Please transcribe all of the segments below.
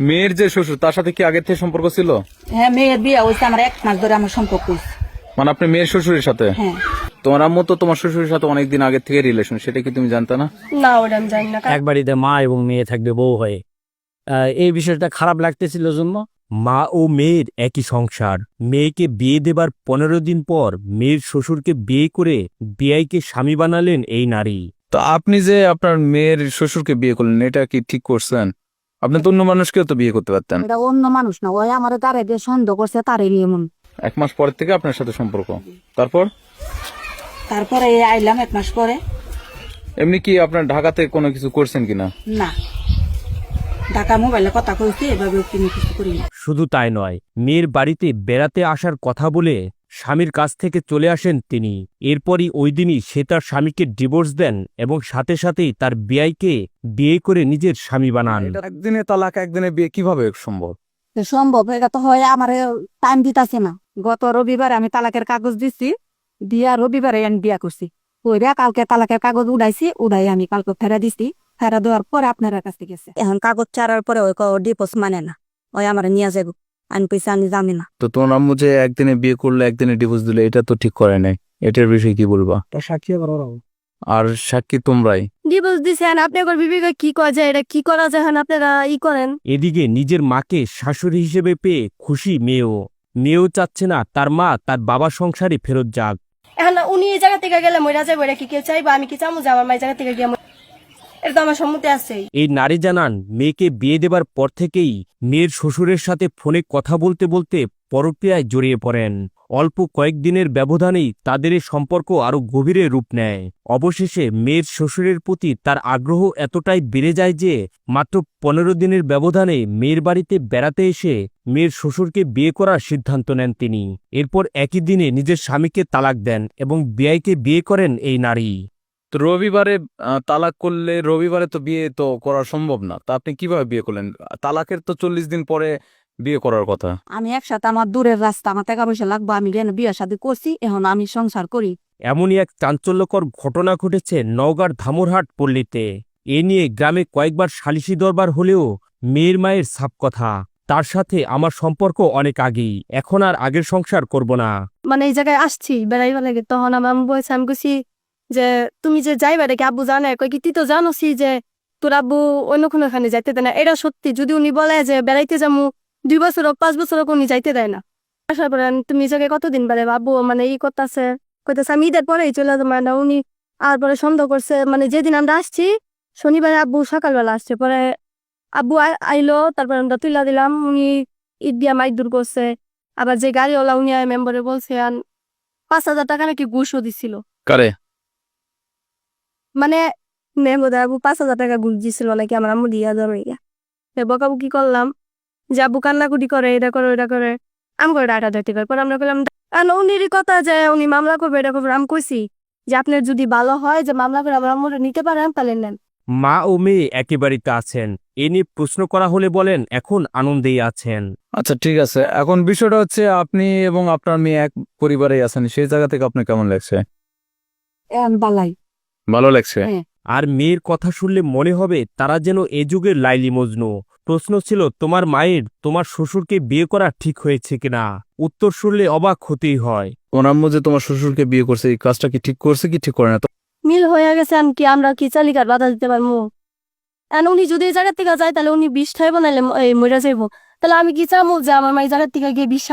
মেয়ের যে শ্বশুর তার সাথে কি আগের থেকে সম্পর্ক ছিল? হ্যাঁ মেয়ের বিয়ে হয়েছে আমার এক মাস ধরে আমার সম্পর্ক হয়েছে। মানে আপনি মেয়ের শ্বশুরের সাথে? হ্যাঁ। তোমার আম্মু তো তোমার শ্বশুরের সাথে অনেকদিন আগের থেকে রিলেশন সেটা কি তুমি জানতে না? না ওটা আমি জানি না এক বাড়িতে মা এবং মেয়ে থাকবে বউ হয়ে। আহ, এই বিষয়টা খারাপ লাগতেছিল জন্য মা ও মেয়ের একই সংসার। মেয়েকে বিয়ে দেবার পনেরো দিন পর মেয়ের শ্বশুরকে বিয়ে করে বিয়াইকে স্বামী বানালেন এই নারী। তো আপনি যে আপনার মেয়ের শ্বশুরকে বিয়ে করলেন এটা কি ঠিক করছেন? আপনি তো অন্য মানুষকেও তো বিয়ে করতে পারতেন। এটা অন্য মানুষ না ওই আমার তারে দিয়ে সন্দেহ করছে তারে নিয়ে এমন এক মাস পর থেকে আপনার সাথে সম্পর্ক। তারপর? তারপরে এই আইলাম এক মাস পরে। এমনি কি আপনার ঢাকাতে কোনো কিছু করছেন কিনা? না। ঢাকা মোবাইলে কথা কইছি এভাবে কোনো কিছু করি না। শুধু তাই নয় মেয়ের বাড়িতে বেড়াতে আসার কথা বলে স্বামীর কাছ থেকে চলে আসেন তিনি। এরপরই ওই দিনই সে তার স্বামীকে ডিভোর্স দেন এবং সাথে সাথেই তার বিয়াইকে বিয়ে করে নিজের স্বামী বানান। একদিনে তালাক একদিনে বিয়ে কীভাবে সম্ভব? সম্ভব এটা তো হয় আমার টাইম দিতাছে না। গত রবিবারে আমি তালাকের কাগজ দিছি দিয়া রবিবারে আমি বিয়া করছি। ওইরা কালকে তালাকের কাগজ উড়াইছি উড়াই আমি কালকে ফেরা দিছি ফেরা দেওয়ার পরে আপনার কাছে গেছে। এখন কাগজ চারার পরে ওই ডিপোজ মানে না ওই আমার নিয়ে যাব আমি পয়সা আমি জানি না। তো তোমার আম্মু যে একদিনে বিয়ে করলে একদিনে ডিভোর্স দিলে এটা তো ঠিক করে নাই। এটার বিষয়ে কি বলবা? সাক্ষী আর সাক্ষী তোমরাই। ডিভোর্স দিছেন আপনি একবার বিবেকে কি করা যায়? এটা কি করা যায় হ্যাঁ আপনারা ই করেন। এদিকে নিজের মাকে শাশুড়ি হিসেবে পেয়ে খুশি মেয়েও। মেয়েও চাচ্ছে না তার মা তার বাবার সংসারে ফেরত যাক। এখন উনি এই জায়গা থেকে গেলে মইরা যাব এটা কি কেউ চাইবা? আমি কি চামু যে আমার মায়ের জায়গা থেকে গিয়ে এটা তো আমার সম্মতি আছেই। এই নারী জানান, মেয়েকে বিয়ে দেবার পর থেকেই মেয়ের শ্বশুরের সাথে ফোনে কথা বলতে বলতে পরক্রিয়ায় জড়িয়ে পড়েন। অল্প কয়েকদিনের ব্যবধানেই তাদের এই সম্পর্ক আরও গভীরে রূপ নেয়। অবশেষে মেয়ের শ্বশুরের প্রতি তার আগ্রহ এতটাই বেড়ে যায় যে মাত্র পনেরো দিনের ব্যবধানে মেয়ের বাড়িতে বেড়াতে এসে মেয়ের শ্বশুরকে বিয়ে করার সিদ্ধান্ত নেন তিনি। এরপর একই দিনে নিজের স্বামীকে তালাক দেন এবং বিয়াইকে বিয়ে করেন এই নারী। তো রবিবারে তালাক করলে রবিবারে তো বিয়ে তো করা সম্ভব না। তা আপনি কীভাবে বিয়ে করলেন? তালাকের তো চল্লিশ দিন পরে বিয়ে করার কথা। আমি একসাথে আমার দূরের রাস্তা আমার টাকা পয়সা লাগবে আমি যেন বিয়ে শাদী করছি এখন আমি সংসার করি। এমনই এক চাঞ্চল্যকর ঘটনা ঘটেছে নওগাঁর ধামরহাট পল্লীতে। এ নিয়ে গ্রামে কয়েকবার সালিশি দরবার হলেও মেয়ের মায়ের সাপ কথা। তার সাথে আমার সম্পর্ক অনেক আগেই এখন আর আগের সংসার করব না। মানে এই জায়গায় আসছি বেড়াইবা লাগে তখন আমার বলছে আমি যে তুমি যে যাইবা দেখি আব্বু জানে কই কি তুই তো জানোসি যে তোর আব্বু অন্য কোনো এখানে যাইতে দেয় না। এটা সত্যি, যদি উনি বলে যে বেড়াইতে যাব দুই বছর হোক, পাঁচ বছর হোক উনি যাইতে দেয় না। আসার পরে তুমি জায়গায় কতদিন বেড়ে আব্বু মানে ই করতেছে, কইতেছে, আমি ঈদের পরেই চলে যাব। মানে উনি আর পরে সন্দেহ করছে মানে যেদিন আমরা আসছি, শনিবারে আব্বু সকালবেলা আসছে। পরে আব্বু আইলো, তারপরে আমরা তুইলা দিলাম, উনি ঈদ দিয়া মাইক দূর করছে। আবার যে গাড়িওয়ালা উনি মেম্বারে বলছে পাঁচ হাজার টাকা নাকি ঘুষও দিছিল। কারে? মানে মেম্বার আবু পাঁচ হাজার টাকা ঘুষ দিছিল নাকি আমার আম্মু দিয়া ধরো ইয়া বকাবু কি করলাম যে আব্বু কান্নাকুটি করে এটা করে এটা করে। আমি করে ডাটা ডাটি করে। পরে আমরা করলাম আর উনিরই কথা যে উনি মামলা করবে এটা করবে। আমি কইছি যে আপনার যদি ভালো হয় যে মামলা করে আমার আম্মুরে নিতে পারেন তাহলে নেন। মা ও মেয়ে একেবারেতে আছেন। এ নিয়ে প্রশ্ন করা হলে বলেন এখন আনন্দেই আছেন। আচ্ছা ঠিক আছে। এখন বিষয়টা হচ্ছে আপনি এবং আপনার মেয়ে এক পরিবারেই আছেন। সেই জায়গা থেকে আপনার কেমন লাগছে? বালাই। ভালো লাগছে। হ্যাঁ। আর মেয়ের কথা শুনলে মনে হবে তারা যেন এ যুগের লাইলি মজনু। প্রশ্ন ছিল তোমার মায়ের তোমার শ্বশুরকে বিয়ে করা ঠিক হয়েছে কিনা? উত্তর শুনলে অবাক হতেই হয়। ওর আম্মু যে তোমার শ্বশুরকে বিয়ে করছে এই কাজটা কি ঠিক করছে কি ঠিক করে না? মিল হয়ে গেছে আমি কি আমরা কি চালিকার বাধা দিতে পারব? আর উনি যদি এই জায়গার থেকে যায় তাহলে উনি বিষ খাইব নাহলে মরে যাইব। তাহলে আমি কি চাবো যে আমার মা এই জায়গার থেকে গিয়ে বিষ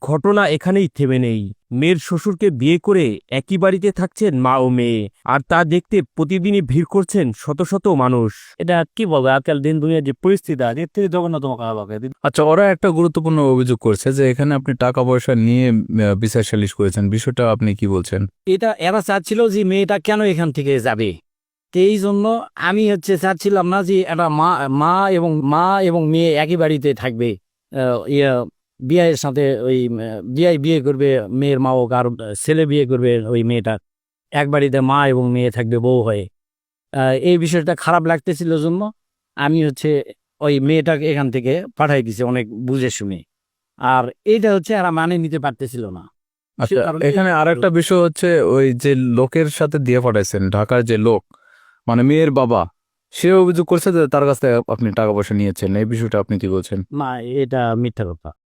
ঘটনা এখানেই থেমে নেই। মেয়ের শ্বশুরকে বিয়ে করে একই বাড়িতে থাকছেন মা ও মেয়ে আর তা দেখতে প্রতিদিনই ভিড় করছেন শত শত মানুষ। এটা কি বলব? আজকাল দিন দুনিয়ার যে পরিস্থিতি আছে এর থেকে জঘন্যতম আচ্ছা ওরা একটা গুরুত্বপূর্ণ অভিযোগ করছে যে এখানে আপনি টাকা পয়সা নিয়ে বিচার সালিশ করেছেন। বিষয়টা আপনি কি বলছেন? এটা এরা চাচ্ছিল যে মেয়েটা কেন এখান থেকে যাবে? এই জন্য আমি হচ্ছে চাচ্ছিলাম না যে একটা মা মা এবং মা এবং মেয়ে একই বাড়িতে থাকবে। আহ, ইয়ে বিয়ের সাথে ওই বিয়ে বিয়ে করবে মেয়ের মা হোক আর ছেলে বিয়ে করবে ওই মেয়েটা। এক বাড়িতে মা এবং মেয়ে থাকবে বউ হয়ে। এই বিষয়টা খারাপ লাগতেছিল জন্য আমি হচ্ছে ওই মেয়েটাকে এখান থেকে পাঠাই দিছি অনেক বুঝে শুনে। আর এইটা হচ্ছে এরা মানে নিতে পারতেছিল না। এখানে আর একটা বিষয় হচ্ছে ওই যে লোকের সাথে দিয়ে পাঠাইছেন ঢাকার যে লোক মানে মেয়ের বাবা সে অভিযোগ করছে যে তার কাছ থেকে আপনি টাকা পয়সা নিয়েছেন। এই বিষয়টা আপনি কি বলছেন? না এটা মিথ্যা কথা।